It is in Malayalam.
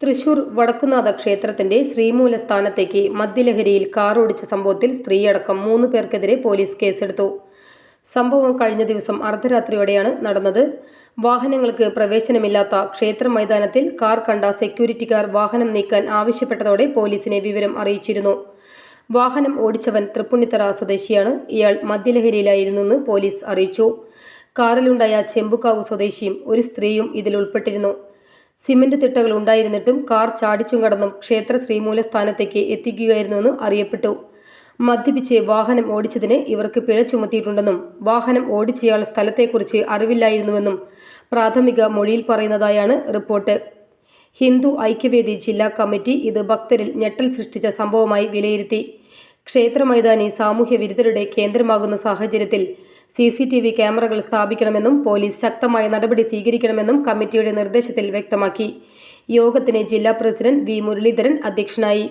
തൃശൂർ വടക്കുനാഥ ക്ഷേത്രത്തിന്റെ ശ്രീമൂല സ്ഥാനത്തേക്ക് മദ്യലഹരിയിൽ കാർ ഓടിച്ച സംഭവത്തിൽ സ്ത്രീയടക്കം മൂന്ന് പേർക്കെതിരെ പോലീസ് കേസെടുത്തു. സംഭവം കഴിഞ്ഞ ദിവസം അർദ്ധരാത്രിയോടെയാണ് നടന്നത്. വാഹനങ്ങൾക്ക് പ്രവേശനമില്ലാത്ത ക്ഷേത്ര മൈതാനത്തിൽ കാർ കണ്ട സെക്യൂരിറ്റിക്കാർ വാഹനം നീക്കാൻ ആവശ്യപ്പെട്ടതോടെ പോലീസിനെ വിവരം അറിയിച്ചിരുന്നു. വാഹനം ഓടിച്ചവൻ തൃപ്പുണിത്തറ സ്വദേശിയാണ്. ഇയാൾ മദ്യലഹരിയിലായിരുന്നെന്ന് പോലീസ് അറിയിച്ചു. കാറിലുണ്ടായ ചെമ്പുക്കാവ് സ്വദേശിയും ഒരു സ്ത്രീയും ഇതിൽ ഉൾപ്പെട്ടിരുന്നു. സിമന്റ് തിട്ടകൾ ഉണ്ടായിരുന്നിട്ടും കാർ ചാടിച്ചും കടന്നും ക്ഷേത്ര ശ്രീമൂലസ്ഥാനത്തേക്ക് എത്തിക്കുകയായിരുന്നുവെന്ന് അറിയപ്പെട്ടു. മദ്യപിച്ച് വാഹനം ഓടിച്ചതിന് ഇവർക്ക് പിഴ ചുമത്തിയിട്ടുണ്ടെന്നും വാഹനം ഓടിച്ചയാൾ സ്ഥലത്തെക്കുറിച്ച് അറിവില്ലായിരുന്നുവെന്നും പ്രാഥമിക മൊഴിയിൽ പറയുന്നതായാണ് റിപ്പോർട്ട്. ഹിന്ദു ഐക്യവേദി ജില്ലാ കമ്മിറ്റി ഇത് ഭക്തരിൽ ഞെട്ടൽ സൃഷ്ടിച്ച സംഭവമായി വിലയിരുത്തി. ക്ഷേത്ര മൈതാനി സാമൂഹ്യ വിരുദ്ധരുടെ കേന്ദ്രമാകുന്ന സാഹചര്യത്തിൽ സി സി ടി വി ക്യാമറകൾ സ്ഥാപിക്കണമെന്നും പോലീസ് ശക്തമായ നടപടി സ്വീകരിക്കണമെന്നും കമ്മിറ്റിയുടെ നിർദ്ദേശത്തിൽ വ്യക്തമാക്കി. യോഗത്തിന് ജില്ലാ പ്രസിഡന്റ് വി മുരളീധരൻ അധ്യക്ഷനായി.